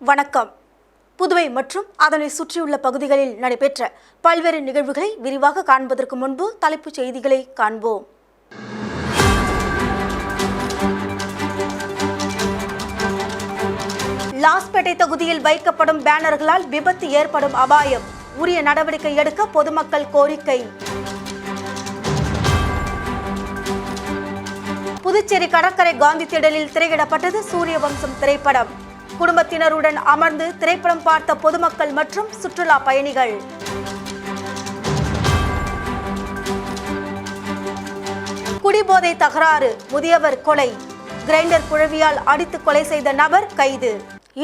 வணக்கம். புதுவை மற்றும் அதனை சுற்றியுள்ள பகுதிகளில் நடைபெற்ற பல்வேறு நிகழ்வுகளை விரிவாக காண்பதற்கு முன்பு தலைப்புச் செய்திகளை காண்போம். லாஸ்பேட்டை தொகுதியில் வைக்கப்படும் பேனர்களால் விபத்து ஏற்படும் அபாயம். உரிய நடவடிக்கை எடுக்க பொதுமக்கள் கோரிக்கை. புதுச்சேரி கடற்கரை காந்தி திடலில் திரையிடப்பட்டது சூரிய வம்சம் திரைப்படம். குடும்பத்தினருடன் அமர்ந்து திரைப்படம் பார்த்த பொதுமக்கள் மற்றும் சுற்றுலா பயணிகள். குடிபோதை தகராறு முதியவர் கொலை. கிரைண்டர் குழவியால் அடித்து கொலை செய்த நபர் கைது.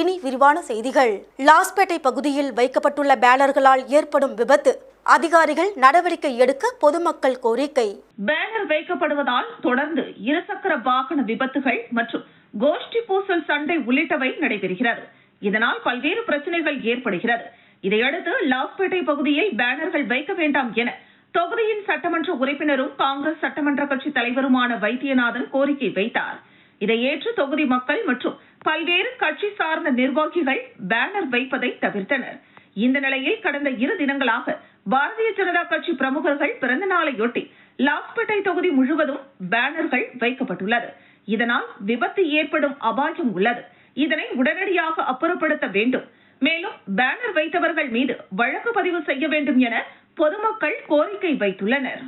இனி விரிவான செய்திகள். லாஸ்பேட்டை பகுதியில் வைக்கப்பட்டுள்ள பேனர்களால் ஏற்படும் விபத்து. அதிகாரிகள் நடவடிக்கை எடுக்க பொதுமக்கள் கோரிக்கை. பேனர் வைக்கப்படுவதால் தொடர்ந்து இருசக்கர வாகன விபத்துகள் மற்றும் கோஷ்டி பூசல் சண்டை உள்ளிட்டவை நடைபெறுகிறது. இதனால் பல்வேறு பிரச்சனைகள் ஏற்படுகிறது. இதையடுத்து லாஸ்பேட்டை பகுதியில் பேனர்கள் வைக்க வேண்டாம் என தொகுதியின் சட்டமன்ற உறுப்பினரும் காங்கிரஸ் சட்டமன்ற கட்சி தலைவருமான வைத்தியநாதன் கோரிக்கை வைத்தார். இதை ஏற்று தொகுதி மக்கள் மற்றும் பல்வேறு கட்சி சார்ந்த நிர்வாகிகள் பேனர் வைப்பதை தவிர்த்தனர். இந்த நிலையில் கடந்த இரு தினங்களாக பாரதிய ஜனதா கட்சி பிரமுகர்கள் பிறந்த நாளையொட்டி லாஸ்பேட்டை தொகுதி முழுவதும் பேனர்கள் வைக்கப்பட்டுள்ளது. இதனால் விபத்து ஏற்படும் அபாயம் உள்ளது. இதனை உடனடியாக அப்புறப்படுத்த வேண்டும். மேலும் பேனர் வைத்தவர்கள் மீது வழக்கு பதிவு செய்ய வேண்டும் என பொதுமக்கள் கோரிக்கை வைத்துள்ளனர்.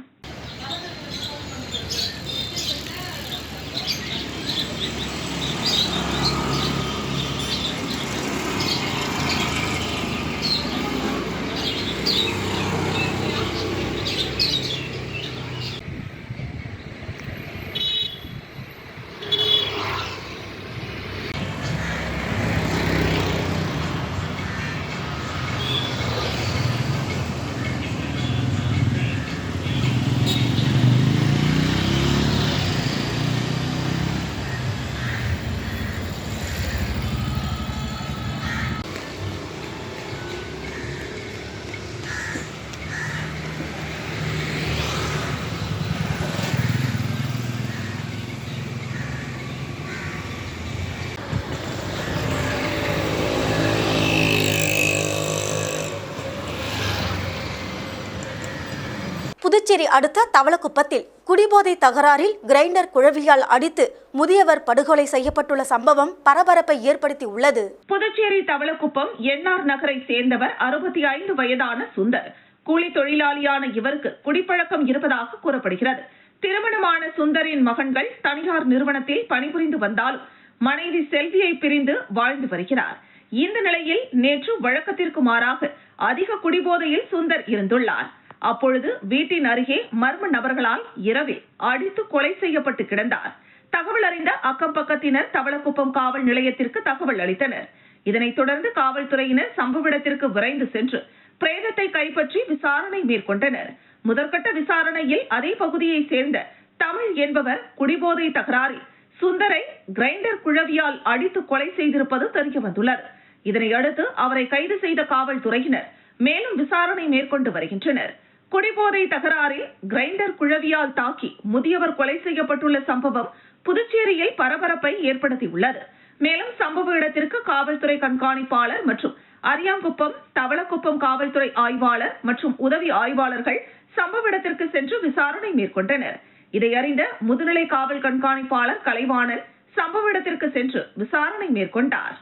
புதுச்சேரி அடுத்த தவளக்குப்பத்தில் குடிபோதை தகராறில் கிரைண்டர் குழவியால் அடித்து முதியவர் படுகொலை செய்யப்பட்டுள்ள சம்பவம் பரபரப்பை ஏற்படுத்தி உள்ளது புதுச்சேரி தவளக்குப்பம் என்ஆர் நகரை சேர்ந்தவர் அறுபத்தி ஐந்து வயதான சுந்தர். கூலி தொழிலாளியான இவருக்கு குடிப்பழக்கம் இருப்பதாக கூறப்படுகிறது. திருமணமான சுந்தரின் மகன்கள் தனியார் நிறுவனத்தில் பணிபுரிந்து வந்தாலும் மனைவி செல்வியை பிரிந்து வாழ்ந்து வருகிறார். இந்த நிலையில் நேற்று வழக்கத்திற்கு மாறாக அதிக குடிபோதையில் சுந்தர் இருந்துள்ளார். அப்பொழுது வீட்டின் அருகே மர்ம நபர்களால் இரவில் அடித்து கொலை செய்யப்பட்டு கிடந்தார். தகவல் அறிந்த அக்கம் பக்கத்தினர் தவளக்குப்பம் காவல் நிலையத்திற்கு தகவல் அளித்தனர். இதனைத் தொடர்ந்து காவல்துறையினர் சம்பவ இடத்திற்கு விரைந்து சென்று பிரேதத்தை கைப்பற்றி விசாரணை மேற்கொண்டனர். முதற்கட்ட விசாரணையில் அதே பகுதியை சேர்ந்த தமிழ் என்பவர் குடிபோதை தகராறில் சுந்தரை கிரைண்டர் குழவியால் அடித்து கொலை செய்திருப்பது தெரிய வந்துள்ளது இதனையடுத்து அவரை கைது செய்த காவல்துறையினர் மேலும் விசாரணை மேற்கொண்டு வருகின்றனர். குடிபோதை தகராறில் கிரைண்டர் குழவியால் தாக்கி முதியவர் கொலை செய்யப்பட்டுள்ள சம்பவம் புதுச்சேரியில் பரபரப்பை ஏற்படுத்தியுள்ளது. மேலும் சம்பவ இடத்திற்கு காவல்துறை கண்காணிப்பாளர் மற்றும் அரியாங்குப்பம் தவளக்குப்பம் காவல்துறை ஆய்வாளர் மற்றும் உதவி ஆய்வாளர்கள் சம்பவ இடத்திற்கு சென்று விசாரணை மேற்கொண்டனர். இதை அறிந்த முதுநிலை காவல் கண்காணிப்பாளர் கலைவாணன் சம்பவ இடத்திற்கு சென்று விசாரணை மேற்கொண்டார்.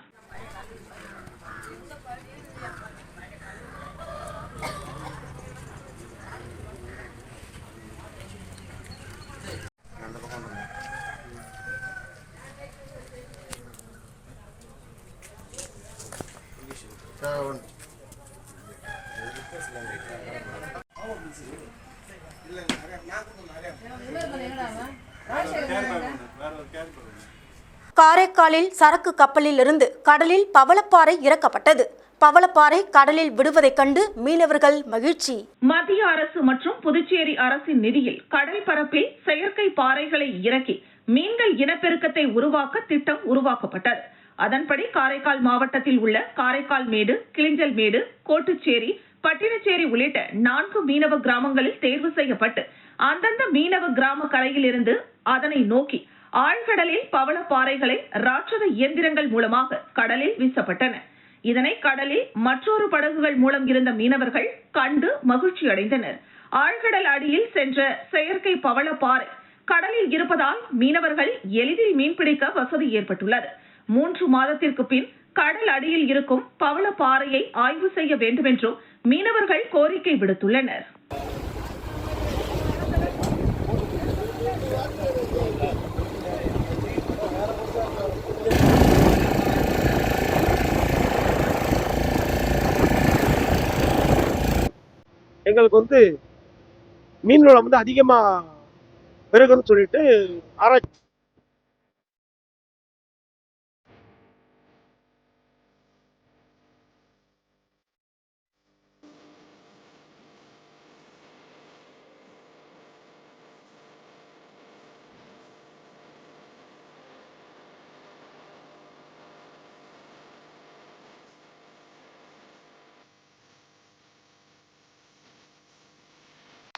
காரைக்காலில் சரக்கு கப்பலில் இருந்து கடலில் பவளப்பாறை இறக்கப்பட்டது. பவளப்பாறை கடலில் விடுவதைக் கண்டு மீனவர்கள் மகிழ்ச்சி. மத்திய அரசு மற்றும் புதுச்சேரி அரசின் நிதியில் கடல் பரப்பில் செயற்கை பாறைகளை இறக்கி மீன்கள் இனப்பெருக்கத்தை உருவாக்க திட்டம் உருவாக்கப்பட்டது. அதன்படி காரைக்கால் மாவட்டத்தில் உள்ள காரைக்கால் மேடு கிளிஞ்சல் மேடு கோட்டுச்சேரி பட்டினச்சேரி உள்ளிட்ட நான்கு மீனவ கிராமங்களில் தேர்வு செய்யப்பட்டு அந்தந்த மீனவ கிராம கரையிலிருந்து அதனை நோக்கி ஆழ்கடலில் பவள பாறைகளை ராட்சத இயந்திரங்கள் மூலமாக கடலில் வீசப்பட்டன. இதனை கடலில் மற்றொரு படகுகள் மூலம் இருந்த மீனவர்கள் கண்டு மகிழ்ச்சி அடைந்தனர். ஆழ்கடல் அடியில் சென்ற செயற்கை பவள பாறை கடலில் இருப்பதால் மீனவர்கள் எளிதில் மீன்பிடிக்க வசதி ஏற்பட்டுள்ளது. மூன்று மாதத்திற்கு பின் கடல் அடியில் இருக்கும் பவள பாறையை ஆய்வு செய்ய வேண்டும் என்றும் மீனவர்கள் கோரிக்கை விடுத்துள்ளனர். எங்களுக்கு வந்து மீன் வளம் வந்து அதிகமா பெருகுன்னு சொல்லிட்டு ஆராய்ச்சி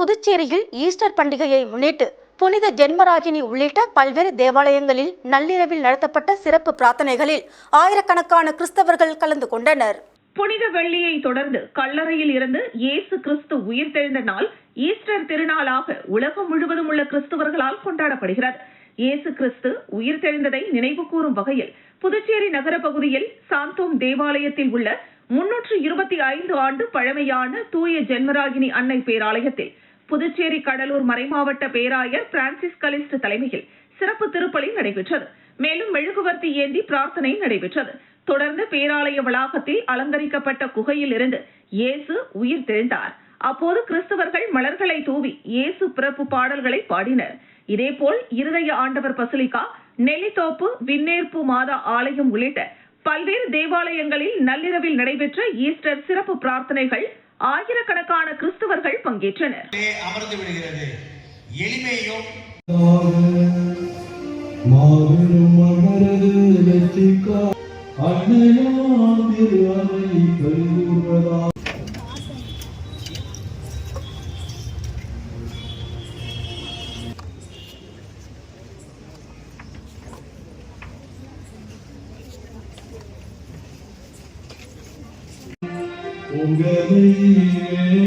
புதுச்சேரியில் ஈஸ்டர் பண்டிகையை முன்னிட்டு புனித ஜென்மராஜினி உள்ளிட்ட பல்வேறு தேவாலயங்களில் நள்ளிரவில் நடத்தப்பட்ட சிறப்பு பிரார்த்தனைகளில் ஆயிரக்கணக்கான கிறிஸ்தவர்கள் கலந்து கொண்டனர். புனித வெள்ளியை தொடர்ந்து கல்லறையில் இருந்து இயேசு கிறிஸ்து உயிர்த்தெழுந்த நாள் ஈஸ்டர் திருநாளாக உலகம் முழுவதும் உள்ள கிறிஸ்தவர்களால் கொண்டாடப்படுகிறது. இயேசு கிறிஸ்து உயிர்த்தெழுந்ததை நினைவு கூறும் வகையில் புதுச்சேரி நகர பகுதியில் சாந்தோம் தேவாலயத்தில் உள்ள முன்னூற்று இருபத்தி ஐந்து ஆண்டு பழமையான தூய ஜென்மராகினி அன்னை பேராலயத்தில் புதுச்சேரி கடலூர் மறைமாவட்ட பேராயர் பிரான்சிஸ் கலிஸ்ட் தலைமையில் சிறப்பு திருப்பலி நடைபெற்றது. மேலும் மெழுகுவர்த்தி ஏந்தி பிரார்த்தனை நடைபெற்றது. தொடர்ந்து பேராலய வளாகத்தில் அலங்கரிக்கப்பட்ட குகையில் இருந்து இயேசு உயிர் தெழுந்தார். அப்போது கிறிஸ்தவர்கள் மலர்களை தூவி இயேசு பிறப்பு பாடல்களை பாடினர். இதேபோல் இருதய ஆண்டவர் பசிலிக்கா நெல்லித்தோப்பு விண்ணேற்பு மாதா ஆலயம் உள்ளிட்ட பல்வேறு தேவாலயங்களில் நள்ளிரவில் நடைபெற்ற ஈஸ்டர் சிறப்பு பிரார்த்தனைகள் ஆயிரக்கணக்கான கிறிஸ்தவர்கள் பங்கேற்றனர். அமர்ந்து விடுகிறது. எளிமையும் மாபெரும் மகரது லட்சிக்கா அன்னையாம் உங்களை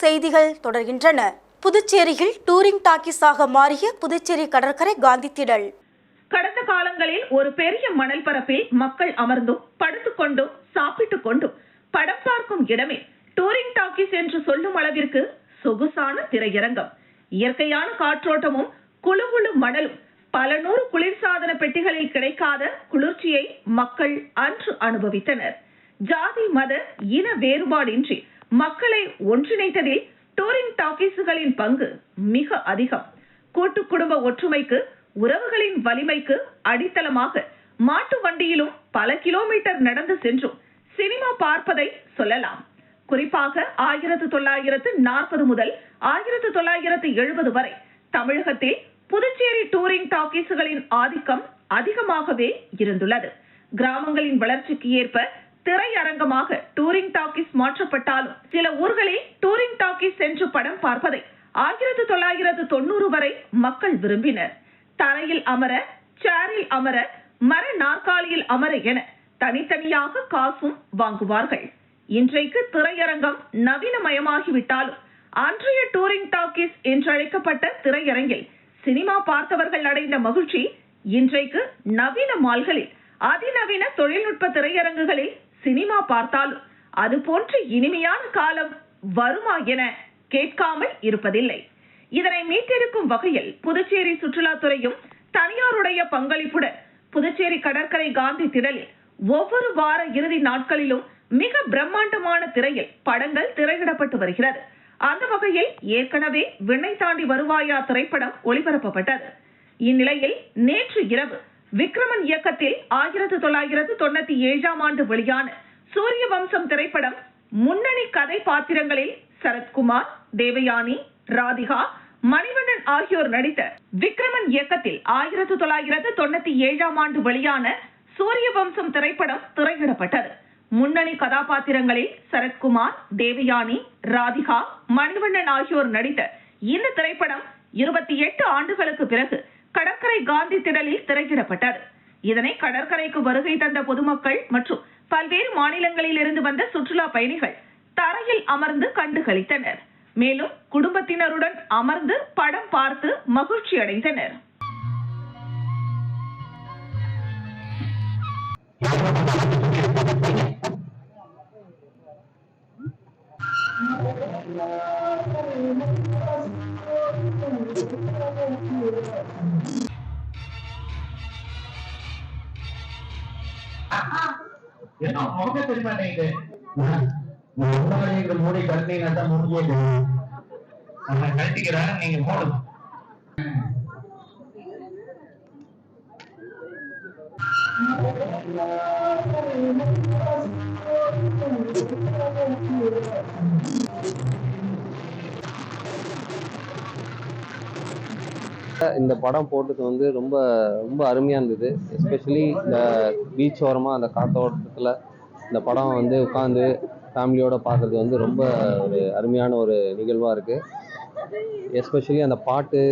செய்திகள் தொடர்கின்றன. புதுச்சேரியில் டூரிங் டாக்கிஸாக மாறிய புதுச்சேரி கடற்கரை காந்தி திடல். கடந்த காலங்களில் ஒரு பெரிய மணல் பரப்பில் மக்கள் அமர்ந்தும் படுத்துக்கொண்டும் சாப்பிட்டுக் கொண்டும் படம் பார்க்கும் இடமே டூரிங் டாக்கீஸ் என்று சொல்லும் அளவிற்கு சொகுசான திரையரங்கம். இயற்கையான காற்றோட்டமும் குளு மணலும் பல நூறு குளிர்சாதன பெட்டிகளில் கிடைக்காத குளிர்ச்சியை மக்கள் அன்று அனுபவித்தனர். ஜாதி மத இன வேறுபாடின்றி மக்களை ஒன்றிணைத்ததில் டோரிங் டாக்கீஸுகளின் பங்கு மிக அதிகம். கூட்டு குடும்ப ஒற்றுமைக்கு உறவுகளின் வலிமைக்கு அடித்தளமாக மாட்டு வண்டியிலும் பல கிலோமீட்டர் நடந்து சென்றும் சினிமா பார்ப்பதை சொல்லலாம். குறிப்பாக ஆயிரத்து தொள்ளாயிரத்து நாற்பது முதல் ஆயிரத்து தொள்ளாயிரத்து எழுபது வரை தமிழகத்தில் புதுச்சேரி டூரிங் டாக்கீஸுகளின் ஆதிக்கம் அதிகமாகவே இருந்துள்ளது. கிராமங்களின் வளர்ச்சிக்கு ஏற்ப திரையரங்கமாக டூரிங் டாக்கிஸ் மாற்றப்பட்டாலும் சில ஊர்களில் டூரிங் டாக்கிஸ் சென்று படம் பார்ப்பதை ஆயிரத்து தொள்ளாயிரத்து தொண்ணூறு வரை மக்கள் விரும்பினர். தரையில் அமர சேரில் அமர மர நாற்காலியில் அமர என தனித்தனியாக காசும் வாங்குவார்கள். இன்றைக்கு திரையரங்கம் நவீனமயமாகிவிட்டாலும் அன்றைய டூரிங் டாக்கிஸ் என்றழைக்கப்பட்ட திரையரங்கில் சினிமா பார்த்தவர்கள் அடைந்த மகிழ்ச்சி இன்றைக்கு நவீன மால்களில் அதிநவீன தொழில்நுட்ப திரையரங்குகளில் சினிமா பார்த்தாலும் அது போன்ற இனிமையான காலம் வருமா என கேட்காமல் இருப்பதில்லை. இதனை மீட்டெடுக்கும் வகையில் புதுச்சேரி சுற்றுலாத்துறையும் தனியாருடைய பங்களிப்புடன் புதுச்சேரி கடற்கரை காந்தி திடலில் ஒவ்வொரு வார இறுதி நாட்களிலும் மிக பிரம்மாண்டமான திரையில் படங்கள் திரையிடப்பட்டு வருகிறது. அந்த வகையில் ஏற்கனவே விண்ணை தாண்டி வருவாயா திரைப்படம் ஒளிபரப்பப்பட்டது. இந்நிலையில் நேற்று இரவு விக்ரமன் இயக்கத்தில் ஆயிரத்து தொள்ளாயிரத்து தொண்ணூத்தி ஏழாம் ஆண்டு வெளியான சூரிய வம்சம் திரைப்படம் முன்னணி கதை பாத்திரங்களில் சரத்குமார் தேவயானி ராதிகா மணிவண்ணன் ஆகியோர் நடித்த விக்ரமன் இயக்கத்தில் ஆயிரத்து தொள்ளாயிரத்து தொண்ணூத்தி ஏழாம் ஆண்டு வெளியான சூரிய வம்சம் திரைப்படம் திரையிடப்பட்டது. முன்னணி கதாபாத்திரங்களில் சரத்குமார் தேவயானி ராதிகா மணிவண்ணன் ஆகியோர் நடித்த இந்த திரைப்படம் இருபத்தி எட்டு ஆண்டுகளுக்கு பிறகு கடற்கரை காந்தி திடலில் திரையிடப்பட்டது. இதனை கடற்கரைக்கு வருகை தந்த பொதுமக்கள் மற்றும் பல்வேறு மாநிலங்களில் இருந்து வந்த சுற்றுலா பயணிகள் தரையில் அமர்ந்து கண்டு கழித்தனர் மேலும் குடும்பத்தினருடன் அமர்ந்து படம் பார்த்து மகிழ்ச்சி அடைந்தனர். என்ன முக தெரிய மாட்டேங்குது மூடி கட்டினீங்கன்னா தான் முடியாது நான் கட்டிக்கிறேன் நீங்க போடுங்க. இந்த படம் போட்டது வந்து ரொம்ப ரொம்ப அருமையாக இருந்தது. எஸ்பெஷலி இந்த பீச் ஓரமாக அந்த காத்தோட்டத்தில் இந்த படம் வந்து உட்காந்து ஃபேமிலியோட பார்க்கறது வந்து ரொம்ப ஒரு அருமையான ஒரு நிகழ்வாக இருக்குது எஸ்பெஷலி அந்த பாட்டு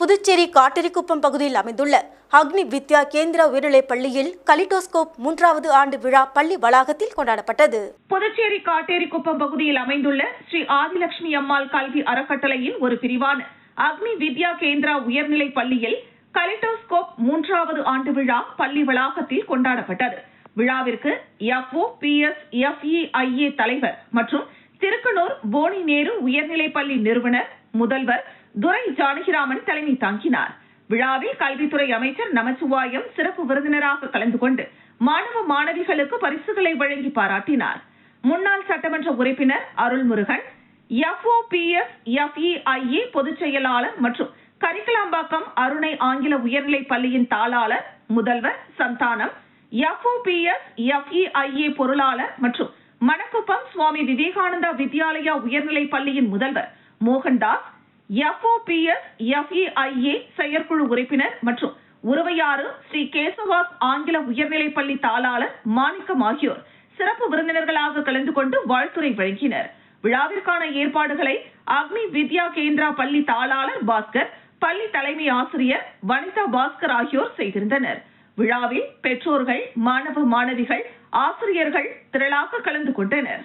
புதுச்சேரி காட்டேரிக்குப்பம் பகுதியில் அமைந்துள்ள அக்னி வித்யா கேந்திர உயர்நிலைப் பள்ளியில் கலிட்டோஸ்கோப் மூன்றாவது ஆண்டு விழா பள்ளி வளாகத்தில் கொண்டாடப்பட்டது. புதுச்சேரி காட்டேரிக்குப்பம் பகுதியில் அமைந்துள்ள ஸ்ரீ ஆதிலட்சுமி அம்மாள் கல்வி அறக்கட்டளையின் ஒரு பிரிவான அக்னி வித்யா கேந்திரா உயர்நிலை பள்ளியில் கலிட்டோஸ்கோப் மூன்றாவது ஆண்டு விழா பள்ளி வளாகத்தில் கொண்டாடப்பட்டது. விழாவிற்கு எஃப்ஓ பி எஸ் எஃப்இஐஏ தலைவர் மற்றும் திருக்கனூர் போனி நேரு உயர்நிலைப் பள்ளி நிறுவனர் முதல்வர் துரை ஜானகிராமன் தலைமை தாங்கினார். விழாவில் கல்வித்துறை அமைச்சர் நமச்சிவாயம் சிறப்பு விருந்தினராக கலந்து கொண்டு மாணவ மாணவிகளுக்கு பரிசுகளை வழங்கி பாராட்டினார். முன்னாள் சட்டமன்ற உறுப்பினர் அருள்முருகன் எஃப்ஓபிஎஸ் எஃப்இஐஏ பொதுச் செயலாளர் மற்றும் கரிக்கலாம்பாக்கம் அருணை ஆங்கில உயர்நிலைப் பள்ளியின் தாளாளர் முதல்வர் சந்தானம். எஃப்ஓபிஎஸ் எஃப்இஐஏ பொருளாளர் மற்றும் மணக்குப்பம் சுவாமி விவேகானந்தா வித்யாலயா உயர்நிலைப் பள்ளியின் முதல்வர் மோகன்தாஸ். எஃப்ஓபிஎஸ் எஃப்இஐஏ செயற்குழு உறுப்பினர் மற்றும் உருவையாறு ஸ்ரீ கேசவாஸ் ஆங்கில உயர்நிலைப் பள்ளி தாளாளர் மாணிக்கம் ஆகியோர் சிறப்பு விருந்தினர்களாக கலந்து கொண்டு வாழ்த்துரை வழங்கினர். விழாவிற்கான ஏற்பாடுகளை அக்னி வித்யா கேந்திரா பள்ளி தாளாளர் பாஸ்கர் பள்ளி தலைமை ஆசிரியர் வனிதா பாஸ்கர் ஆகியோர் செய்திருந்தனர். விழாவில் பெற்றோர்கள் மாணவ மாணவிகள் ஆசிரியர்கள் திரளாக கலந்து கொண்டனர்.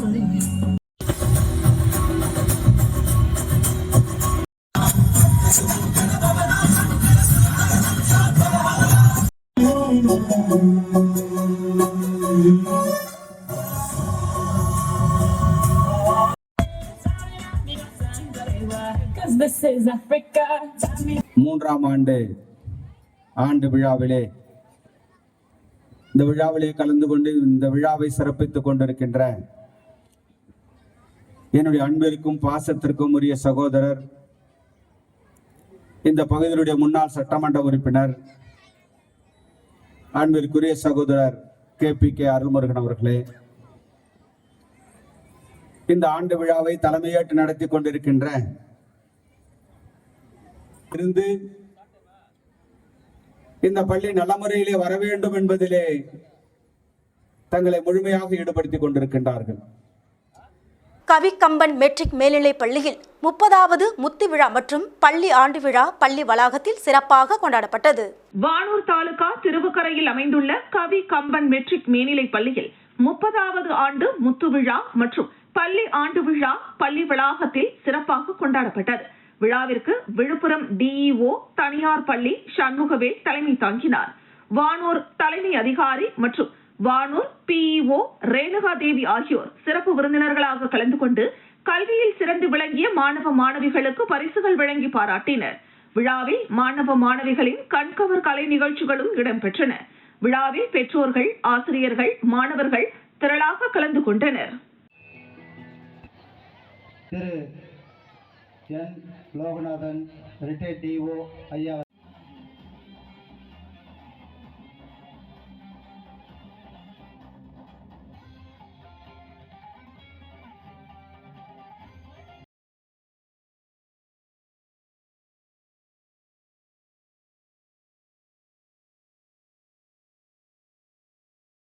ஆறாம் ஆண்டு ஆண்டு விழாவிலே இந்த விழாவிலே கலந்து கொண்டு இந்த விழாவை சிறப்பித்துக் கொண்டிருக்கின்ற என்னுடைய அன்பிற்கும் பாசத்திற்கும் உரிய சகோதரர் இந்த பகுதியினுடைய முன்னாள் சட்டமன்ற உறுப்பினர் அன்பிற்குரிய சகோதரர் கே. பி. கே. அருள்முருகன் அவர்களே இந்த ஆண்டு விழாவை தலைமையேற்று நடத்தி கொண்டிருக்கின்ற இருந்து இந்த பள்ளி நல்ல முறையிலே வர வேண்டும் என்பதிலே தங்களை முழுமையாக ஈடுபடுத்திக் கொண்டிருக்கின்றார்கள். கவிக்கம்பன் மெட்ரிக் மேல்நிலைப் பள்ளியில் முப்பதாவது முத்து விழா மற்றும் பள்ளி ஆண்டு விழா பள்ளி வளாகத்தில் சிறப்பாக கொண்டாடப்பட்டது. வானூர் தாலுகா திருவுக்கரையில் அமைந்துள்ள கவி கம்பன் மெட்ரிக் மேல்நிலைப் பள்ளியில் முப்பதாவது ஆண்டு முத்து விழா மற்றும் பள்ளி ஆண்டு விழா பள்ளி வளாகத்தில் சிறப்பாக கொண்டாடப்பட்டது. விழாவிற்கு விழுப்புரம் டிஇஓ தனியார் பள்ளி சண்முகவேல் தலைமை தாங்கினார். வானூர் தலைமை அதிகாரி மற்றும் வானூர் பிஇஓ ரேணுகா தேவி ஆகியோர் சிறப்பு விருந்தினர்களாக கலந்து கொண்டு கல்வியில் சிறந்து விளங்கிய மாணவ மாணவிகளுக்கு பரிசுகள் வழங்கி பாராட்டினர். விழாவில் மாணவ மாணவிகளின் கண்கவர் கலை நிகழ்ச்சிகளும் இடம்பெற்றன. விழாவில் பெற்றோர்கள் ஆசிரியர்கள் மாணவர்கள் திரளாக கலந்து கொண்டனர். என் லோகநாதன் ரிட்டையர்ட் டிஓ ஐயா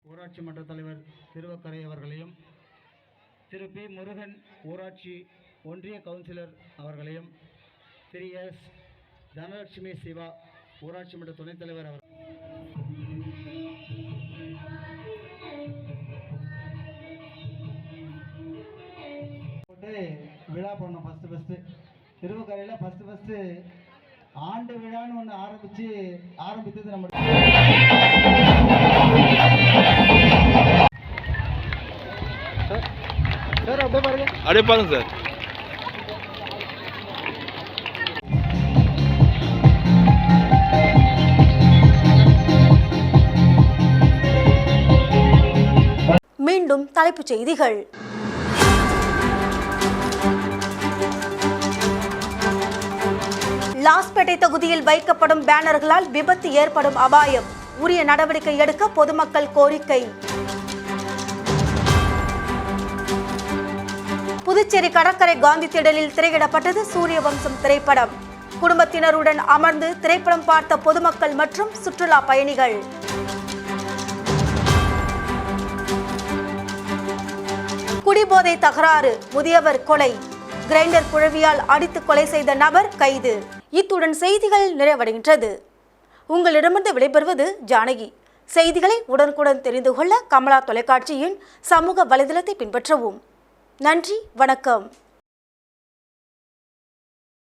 ஊராட்சி மன்ற தலைவர் திருவக்கரை அவர்களையும் திரு பி முருகன் ஊராட்சி ஒன்றிய கவுன்சிலர் அவர்களையும் திரு எஸ். தனலட்சுமி சிவா ஊராட்சி மன்ற துணைத் தலைவர் அவர் போட்டு விழா பண்ணோம் ஃபஸ்ட்டு ஃபஸ்ட்டு திருவக்கரையில் ஃபஸ்ட்டு ஃபஸ்ட்டு ஆண்டு விழான்னு ஒன்று ஆரம்பித்து ஆரம்பித்தது நம்ம சார் அப்படியே பாருங்க. அப்படியே பாருங்க சார். மீண்டும் தலைப்புச் செய்திகள். லாஸ்பேட்டை தொகுதியில் வைக்கப்படும் பேனர்களால் விபத்து ஏற்படும் அபாயம். உரிய நடவடிக்கை எடுக்க பொதுமக்கள் கோரிக்கை. புதுச்சேரி கடற்கரை காந்தி திடலில் திரையிடப்பட்டது சூரிய வம்சம் திரைப்படம். குடும்பத்தினருடன் அமர்ந்து திரைப்படம் பார்த்த பொதுமக்கள் மற்றும் சுற்றுலா பயணிகள். குடிபோதை தகராறு முதியவர் கொலை. கிரைண்டர் குழவியால் அடித்து கொலை செய்த நபர் கைது. இத்துடன் செய்திகள் நிறைவடைகின்றது. உங்களிடமிருந்து விடைபெறுவது ஜானகி. செய்திகளை உடனுக்குடன் தெரிந்து கொள்ள கமலா தொலைக்காட்சியின் சமூக வலைதளத்தை பின்பற்றவும். நன்றி வணக்கம்.